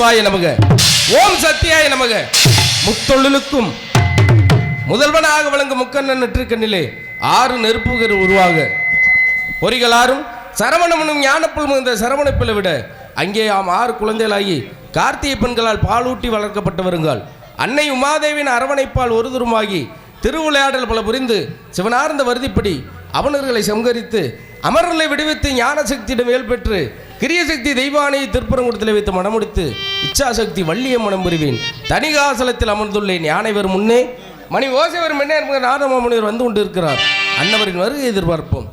சிவாய நமக. ஓம் சத்தியாய நமக. முத்தொழிலுக்கும் முதல்வனாக வழங்கும் முக்கண்ணன் நெற்றிக்கண்ணிலே ஆறு நெருப்புகள் உருவாக. பொறிகளாரும் சரவணமனும் ஞானப்புல் மிகுந்த சரவணப்பில் விட அங்கே ஆம் ஆறு குழந்தைகளாகி கார்த்திகை பெண்களால் பாலூட்டி வளர்க்கப்பட்டு வருங்கள் அன்னை உமாதேவியின் அரவணைப்பால் ஒருதுருமாகி திருவிளையாடல் பல புரிந்து சிவனார்ந்த வருதிப்படி அவனர்களை சங்கரித்து அமரர்களை விடுவித்து ஞான சக்தியிடம் வேல் பெற்று கிரியசக்தி தெய்வானை திருப்பரங்குடத்தில் வைத்து மனமுடித்து இச்சாசக்தி வள்ளிய மனம் புரிவேன். தனிகாசலத்தில் அமர்ந்துள்ளேன். யானைவர் முன்னே. மணி ஓசைவர் முன்னே நாதமாமுனிவர் வந்து கொண்டு இருக்கிறார் அன்னவரின் வருகை எதிர்பார்ப்போம்.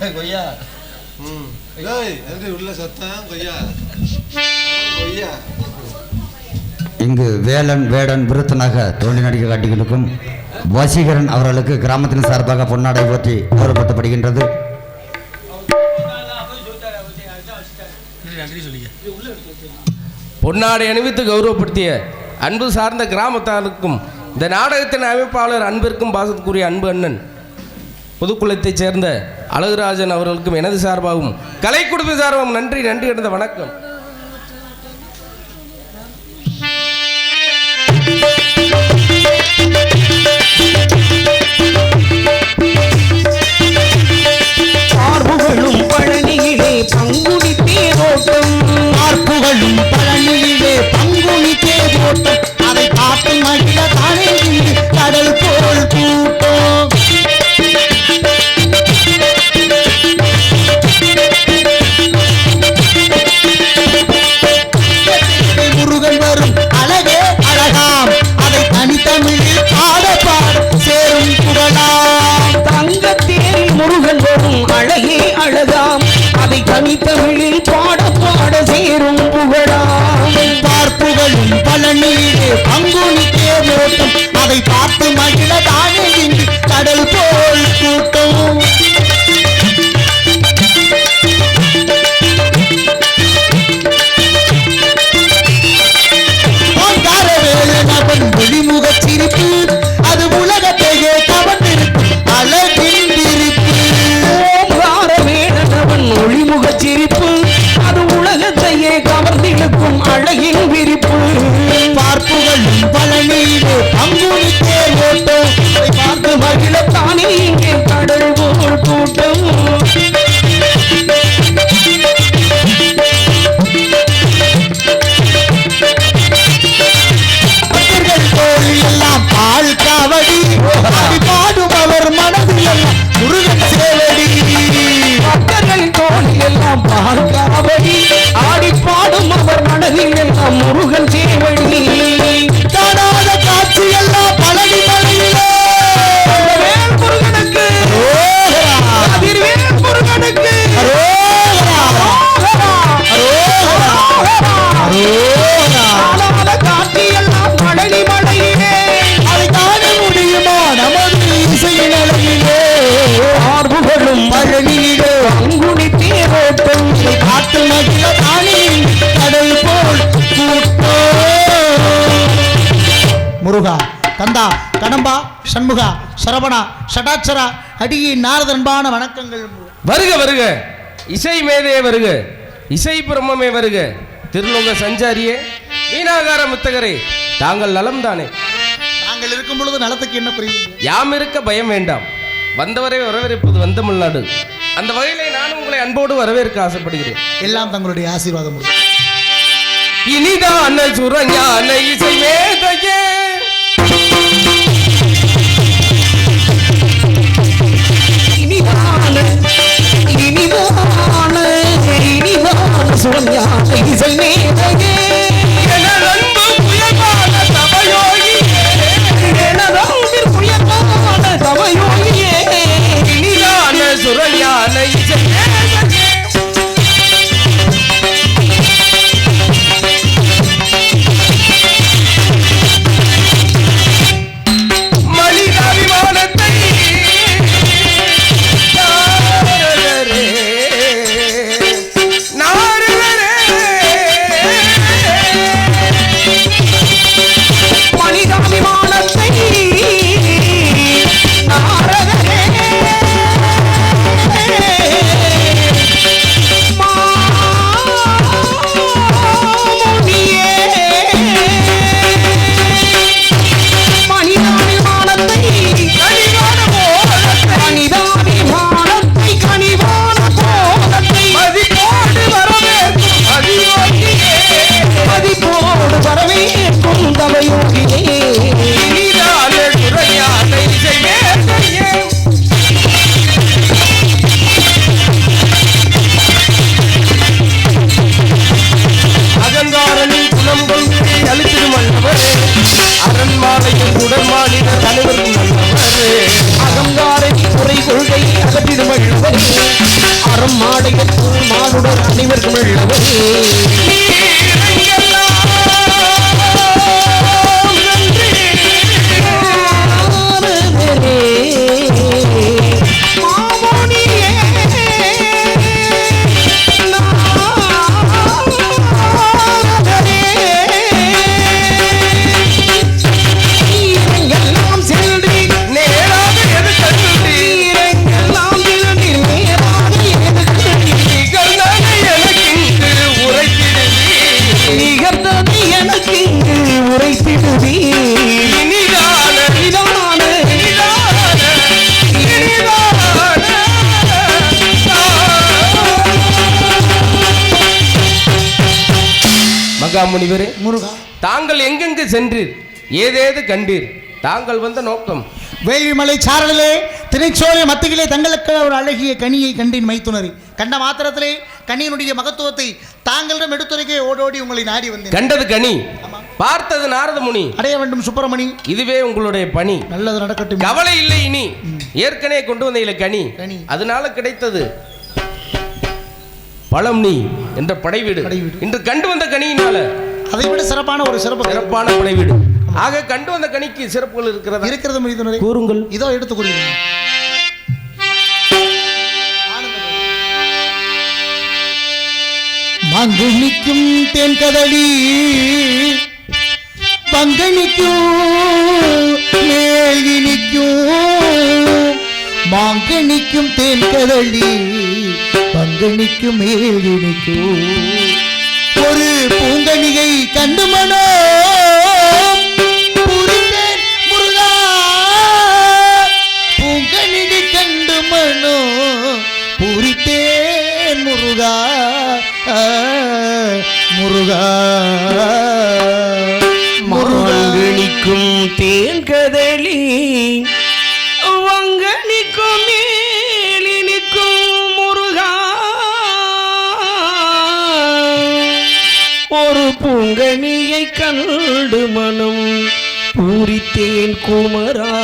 கொய்யா. ஏய் உள்ள சத்தம்? கொய்யா. கொய்யா. இங்கு வேலன் வேடன் விருத்தனாக தோண்டி நடிக்க காட்டிகளுக்கும் வசீகரன் அவர்களுக்கு கிராமத்தின் சார்பாக பொன்னாடை போற்றி கௌரவப்படுத்தப்படுகின்றது பொன்னாடை அணிவித்து கௌரவப்படுத்திய அன்பு சார்ந்த கிராமத்தாருக்கும் இந்த நாடகத்தின் அமைப்பாளர் அன்பிற்கும் பாசத்துக்குரிய அன்பு அண்ணன் புதுக்குளத்தைச் சேர்ந்த அழகுராஜன் அவர்களுக்கும் எனது சார்பாகவும் கலை குடும்ப சார்பாகவும் நன்றி நன்றி எடுத்த வணக்கம். பழனியிலே பங்குனி தேரோட்டம் பார்ப்புகளும் பழனியிலே பங்குனி தேரோட்டம் அதை பார்த்து மகிழ தானே கடல் போல் கூட்டம் தனித்தமிழில் பாட பாட சேரும் புகழாம் பார்ப்புகளும் பழனியிலே பங்குனி தேரோட்டம் அதை பார்த்து மகிழ தானே கடல் போல் கூட்டம். கவர்ந்திழுக்கும் விரிப்பு. பார்ப்புகள் பழனியிலே பங்குனித்தே ஓட்டம். பார்த்து மகிழத்தானே. இங்கே கடல் போல் கூட்டம். கந்தா கடம்பா சண்முகா சரவணா ஷடாட்சரா அடியே நாரதன்பான வணக்கங்கள். வருக வருக. இசை மேதையே வருக. இசை பிரம்மமே வருக. திருநுங்க சஞ்சாரியே வீணாகார முத்தகரே தாங்கள் நலம் தானே நாங்கள் இருக்கும் பொழுது நலத்துக்கு என்ன புரியும்? யாம் இருக்க பயம் வேண்டாம். வந்தவரை வரவேற்பது வந்தமிழ்நாடு அந்த வகையிலே நான் உங்களை அன்போடு வரவேற்க ஆசைப்படுகிறேன். எல்லாம் தங்களுடைய ஆசீர்வாதம். இனிதான சுரஞான இசை மேதையே. இனிதான இனிதான சுரஞான இசை மேதையே எனது அன்பு மகாமுனிவரே முருகா. தாங்கள் எங்கெங்கு சென்றீர்? ஏதேது கண்டீர்? தாங்கள் வந்த நோக்கம். வேள்விமலை சாரலிலே திரைச்சோலை மத்தியிலே தங்களுக்கு ஒரு அழகிய கனியை கண்டின் மைத்துனரி. கண்ட மாத்திரத்திலே கனியினுடைய மகத்துவத்தை தாங்களிடம் எடுத்துரைக்க ஓடோடி உங்களை நாடி வந்தேன். கண்டது கனி. பார்த்தது நாரத முனி அடைய வேண்டும் சுப்பிரமணி. இதுவே உங்களுடைய பணி. நல்லது நடக்கட்டும். கவலை இல்லை இனி. ஏற்கனவே கொண்டு வந்த கனி. அதனால கிடைத்தது. பழம் நீ என்ற படைவீடு. இன்று கண்டு வந்த கனியினால அதை விட சிறப்பான ஒரு சிறப்பு. சிறப்பான படைவீடு. ஆக கண்டு வந்த கனிக்கு சிறப்புகள் இருக்கிறதா? இருக்கிறது மைத்துனரை கூறுங்கள். இதோ எடுத்து கூறுகிறேன் மங்குனிக்கும் தென்கதளி பங்கனிக்கும் மேலினிக்கும் மாங்கனிக்கும் தென்கதளி பங்கனிக்கும் மேலினிக்கும் ஒரு பூங்கனிகை கண்டு மனோ பூங்கனிகை கண்டு மனோ பூரித்தேன் முருகா. முருகா. ஆண்டு மனம் பூரித்தேன் குமரா.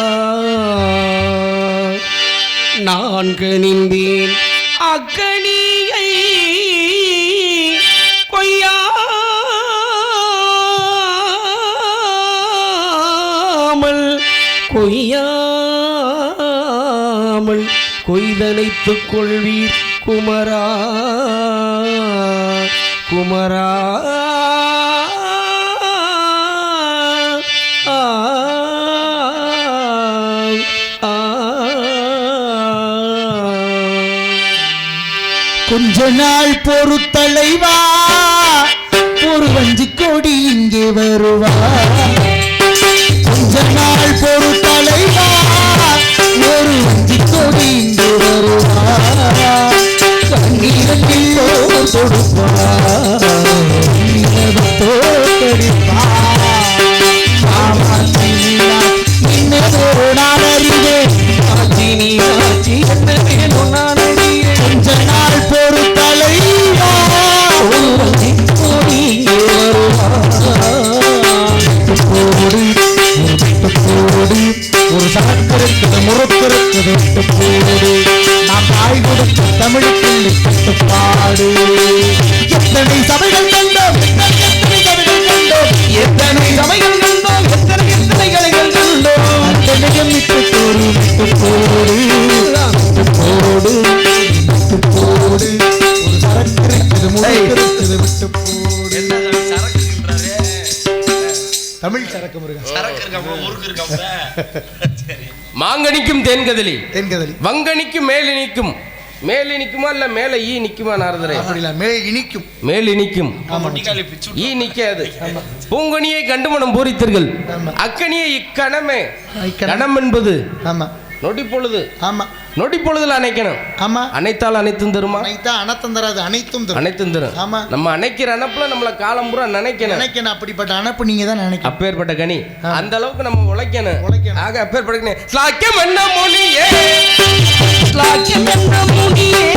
நான் கணிந்தேன் அக்கனியை கொய்யாமல் கொய்யாமல் கொய்தனைத்துக் கொள்வீர் குமரா. குமரா. கொஞ்ச நாள் பொறுத்தலைவா? ஒரு வஞ்சி கொடி இங்கே வருவா. கொஞ்ச நாள் பொறுத்த தமிழ் சரக்கு முருகன். மாங்கனிக்கும் தேன்கதலி தென்கதலி வங்கனிக்கும் மேலினிக்கும் மேலினிக்குமா இல்ல மேல ஈ நிக்குமா நாரதரே? அப்படி இல்ல மேல் இனிக்கும். மேலினிக்கும் ஈ நிக்காது. பூங்கனியை கண்டுமணம் பூரித்தீர்கள். ஆமா. அக்கனியை இக்கணமே. இக்கணம். கணம் என்பது ஆமா. நொடி பொழுது ஆமா. நொடி பொழுதுல அணைக்கணும். ஆமா. அனைத்தால் அனைத்தும் தருமா? அனைத்தா அனத்தம் தராது அனைத்தும் தரும். அனைத்தும் தரும். ஆமா. நம்ம அணைக்கிற அணைப்புல நம்மள காலம் பூரா நினைக்கணும். நினைக்கணும் அப்படிப்பட்ட அனுப்பு நீங்க தான் நினைக்கணும். அப்பேற்பட்ட கனி. அந்த அளவுக்கு நம்ம உழைக்கணும். உழைக்கணும். ஆக அப்பேற்பட்ட கனி. ஸ்லாக்கியம் என்ன மொழியே? ஸ்லாக்கியம் என்ன மொழியே?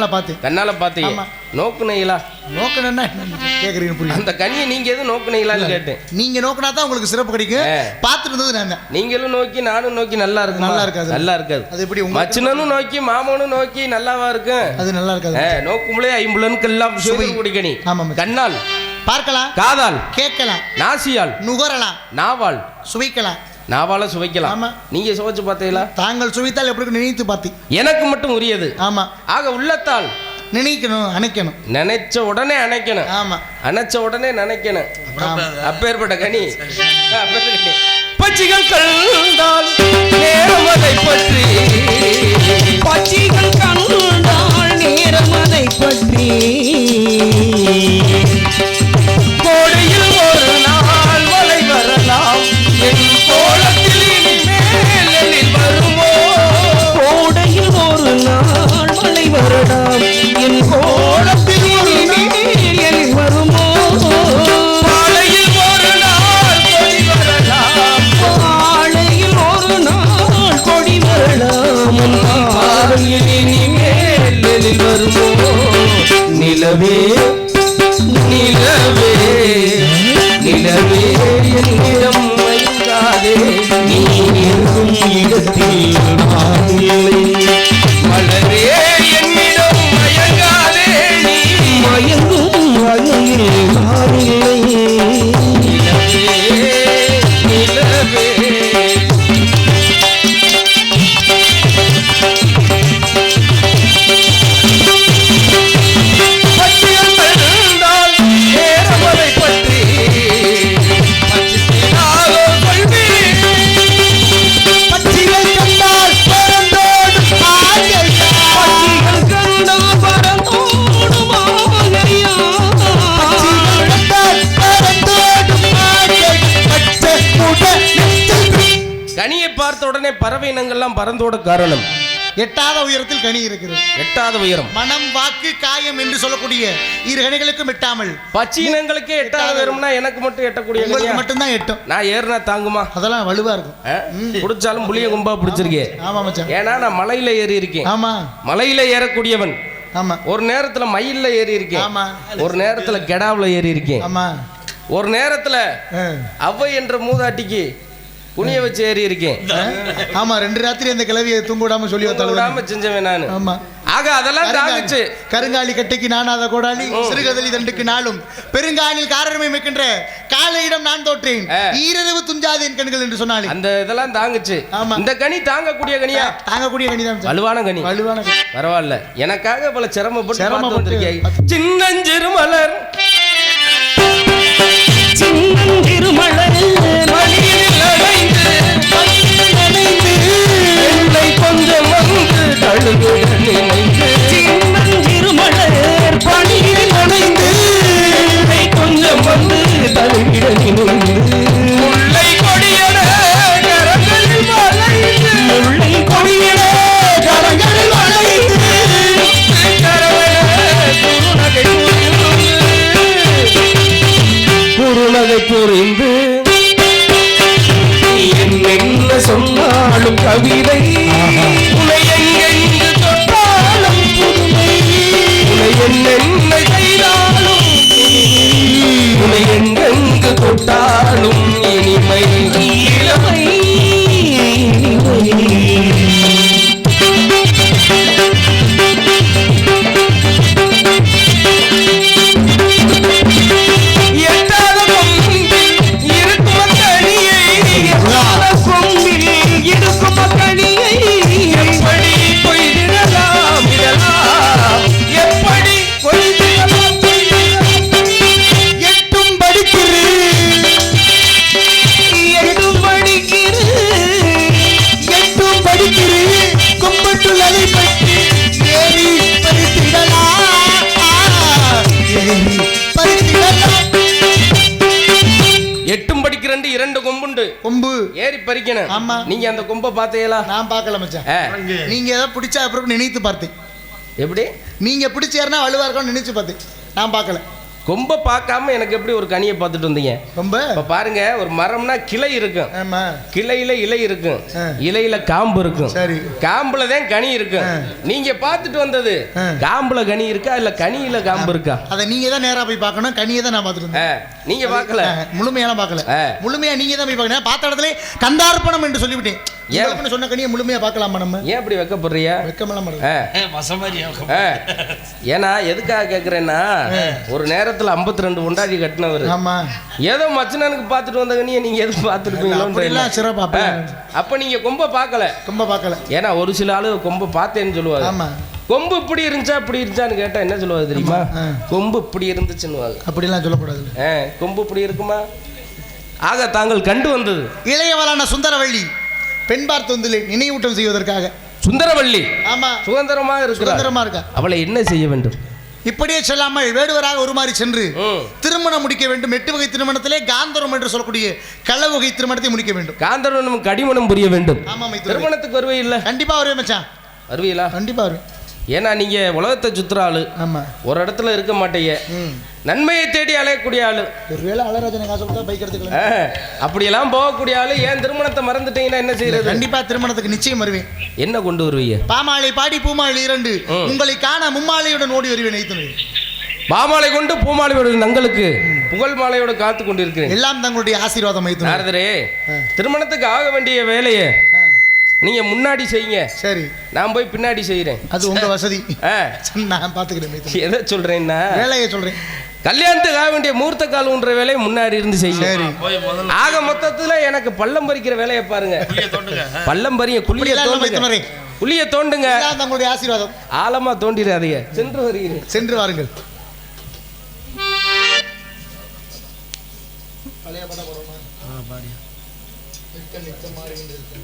கண்ணால பார்த்தேன் கண்ணால பார்த்தீங்க ஆமா. நோக்குனீங்களா? நோக்கணும்னா கேக்குறீங்க புரியுது. அந்த கனியை நீங்க எது நோக்குனீங்களான்னு கேட்டேன். நீங்க நோக்கினா தான் உங்களுக்கு சிறப்பு கிடைக்கும். பார்த்துட்டு இருந்தது நான். நீங்களும் நோக்கி நானும் நோக்கி நல்லா இருக்கும்? நல்லா இருக்காது. நல்லா இருக்காது. அது எப்படி மச்சினனும் நோக்கி மாமனும் நோக்கி நல்லாவா இருக்கும்? அது நல்லா இருக்காது. ஆ, நோக்கும்பொழுதே ஐம்புலனுக்கெல்லாம் சேதக்கூடிய கனி ஆமா. கண்ணால். பார்க்கலாம். காதால். கேட்கலாம். நாசியால். நுகரலாம். நாவால். சுவைக்கலாம். நாவால சுவைக்கலாம். ஆமா. நீங்க சுவைச்சு பார்த்தீங்களா? தாங்கள் சுவைத்தால் எப்படி நினைத்து பார்த்தி. எனக்கு மட்டும் உரியது. ஆமா. ஆக உள்ளத்தால் நினைக்கணும் அணைக்கணும். நினைச்ச உடனே அணைக்கணும். ஆமா. அணைச்ச உடனே நினைக்கணும். ஆமா. அப்பேற்பட்ட கனி. அப்பேற்பட்ட கனி. பச்சிகள் கண்டால் நேரம் அதை பற்றி. பச்சிகள் கண்டால் நேரம் அதை பற்றி. যাবে உடனே பறவை இனங்கள்லாம் பறந்தோட காரணம். எட்டாத உயரத்தில் கனி இருக்கிறது. எட்டாத உயரம். மனம் வாக்கு காயம் என்று சொல்லக்கூடிய இரு கனிகளுக்கும் எட்டாமல். பச்சை இனங்களுக்கே எட்டாத உயரம்னா எனக்கு மட்டும் எட்டக்கூடிய உங்களுக்கு? மட்டும்தான் எட்டும். நான் ஏறினா தாங்குமா? அதெல்லாம் வலுவா இருக்கும்? புடிச்சாலும் புளிய கும்பா பிடிச்சிருக்கேன் ஆமா மச்சான். ஏன்னா நான் மலையில ஏறி இருக்கேன். ஆமா. மலையில ஏறக்கூடியவன். ஆமா. ஒரு நேரத்துல மயில்ல ஏறி இருக்கேன். ஆமா. ஒரு நேரத்துல கெடாவுல ஏறி இருக்கேன். ஆமா. ஒரு நேரத்துல. அவ்வை என்ற மூதாட்டிக்கு குனிய வச்சு ஏறி இருக்கேன்? ஆமா ரெண்டு ராத்திரி அந்த கிளவியை தூங்க விடாம சொல்லி விடாம செஞ்சவன் நானு. ஆமா. ஆக அதெல்லாம் தாங்குச்சு. கருங்காலி கட்டைக்கு நானாத கோடாலி சிறுகதலி தண்டுக்கு நாளும். பெருங்காலில் காரணமே மிக்கின்ற காலையிடம் நான் தோற்றேன். ஈரவு துஞ்சாது என் கண்கள் என்று சொன்னாலே. அந்த இதெல்லாம் தாங்குச்சு. ஆமா. இந்த கனி தாங்கக்கூடிய கனியா? தாங்கக்கூடிய கணிதான் மச்சான். வலுவான கனி. வலுவான கனி. பரவாயில்ல. எனக்காக பல சிரமப்பட்டு சிரமப்பட்டு சின்னஞ்சிறு மலர். நினைந்து கொம்புண்டு கொம்பு. ஏறி பறிக்கணும். ஆமா. நீங்க அந்த கொம்பை பார்த்தீங்களா? நான் பார்க்கல மச்சான். நீங்க ஏதோ பிடிச்சா அப்புறம் நினைத்து பார்த்தேன். எப்படி? நீங்க பிடிச்சேர்னா வலுவா இருக்கும்னு நினைச்சு பார்த்தேன். நான் பார்க்கல. கொம்ப பார்க்காம எனக்கு எப்படி ஒரு கனியை பார்த்துட்டு வந்தீங்க? ரொம்ப? இப்ப பாருங்க ஒரு மரம்னா கிளை இருக்கும். கிளையில இலை இருக்கும். இலையில காம்பு இருக்கும். சரி. காம்புல தான் கனி இருக்கும். நீங்க பார்த்துட்டு வந்தது. காம்புல கனி இருக்கா இல்ல கனியில காம்பு இருக்கா? அதை நீங்க தான் நேரா போய் பார்க்கணும். கனியை தான் நான் பார்த்துட்டு நீங்க பார்க்கல? முழுமையெல்லாம் பார்க்கல. முழுமையா நீங்க தான் போய் பார்க்கணும். பார்த்த இடத்துல கந்தார்ப்பணம் என்று சொல்லிவிட்டேன். ஏன்? சொன்ன கனியை முழுமையா பார்க்கலாமா நம்ம? ஏன் இப்படி வைக்கப்படுறியா வெக்கமெல்லாம். ஏன்னா எதுக்காக கேக்குறேன்னா ஒரு நேரத்துல 52 ரெண்டு பொண்டாட்டி கட்டினவர். ஆமா. ஏதோ மச்சனனுக்கு பார்த்துட்டு வந்த கனியை நீங்க எதுவும் பார்த்துருப்பீங்களோன்னு அப்படிலாம் சிறப்பா ஆ. அப்ப நீங்க கொம்ப பார்க்கல. ரொம்ப பார்க்கல. ஏன்னா ஒரு சில ஆளு கொம்பு பார்த்தேன்னு சொல்லுவாங்க ஆமா. கொம்பு இப்படி இருந்துச்சா இப்படி இருந்துச்சான்னு கேட்டா என்ன சொல்லுவாங்க தெரியுமா. கொம்பு இப்படி இருந்துச்சுன்னு அப்படிலாம் சொல்லக்கூடாது. ஆ, கொம்பு இப்படி இருக்குமா? ஆக தாங்கள் கண்டு வந்தது. இளையவளான சுந்தரவள்ளி பெண் பார்த்து வந்து நினைவூட்டம் செய்வதற்காக. சுந்தரவள்ளி. ஆமா. சுதந்திரமாக இருக்கிறார். சுதந்திரமா இருக்கா அவளை என்ன செய்ய வேண்டும்? இப்படியே சொல்லாமல் வேடுவராக உருமாறி சென்று ம். திருமணம் முடிக்க வேண்டும். எட்டு வகை திருமணத்திலே காந்தரம் என்று சொல்லக்கூடிய கள்ள வகை திருமணத்தை முடிக்க வேண்டும். காந்தரனும் கடிமணம் புரிய வேண்டும். ஆமா மைத்துனரே. திருமணத்துக்கு வருவே இல்ல. கண்டிப்பா வருவேன் மச்சான். வருவீங்களா கண்டிப்பா வருவேன். ஏன்னா நீங்க உலகத்தை சுத்துற ஆளு. ஆமா. ஒரு இடத்துல இருக்க மாட்டீங்க. ம். நன்மையை தேடி அலையக்கூடிய ஆளு. ஒருவேளை அலராஜனை காசு கொடுத்தா பைக் எடுத்துக்கலாம். அப்படியெல்லாம் போகக்கூடிய ஆளு. ஏன் திருமணத்தை மறந்துட்டீங்கன்னா என்ன செய்யறது கண்டிப்பா திருமணத்துக்கு நிச்சயம் வருவேன். என்ன கொண்டு வருவீங்க? பாமாலை பாடி பூமாலை இரண்டு. உங்களை காண மும்மாலையுடன் ஓடி வருவேன் மைத்துனரே பாமாலை கொண்டு பூமாலையோட நங்களுக்கு. புகழ் மாலையோட காத்து கொண்டிருக்கிறேன். எல்லாம் தங்களுடைய ஆசீர்வாதம் நாரதரே. திருமணத்துக்கு ஆக வேண்டிய வேலையை ஆ, நீங்க முன்னாடி செய்யுங்க. சரி. நான் போய் பின்னாடி செய்யறேன் அது உங்க வசதி. ஆ, நான் பாத்துக்கிறேன் மைத்துனரே எதை சொல்றேன்னா? வேலையை சொல்றேன். கல்யாணத்துக்கு ஆக வேண்டிய மூர்த்த கால்ன்ற வேலையை முன்னாடி இருந்து செய்யுங்க. சரி. ஆக மொத்தத்துல எனக்கு பள்ளம் பறிக்கிற வேலையை பாருங்க. பள்ளம் பறிய இல்ல தோண்டுங்க. குழிய தோண்டுங்க. தங்களுடைய ஆசீர்வாதம். ஆழமா தோண்டிடாதீங்க. சென்று வருகிறேன். சென்று வாருங்கள்.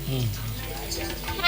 ஆ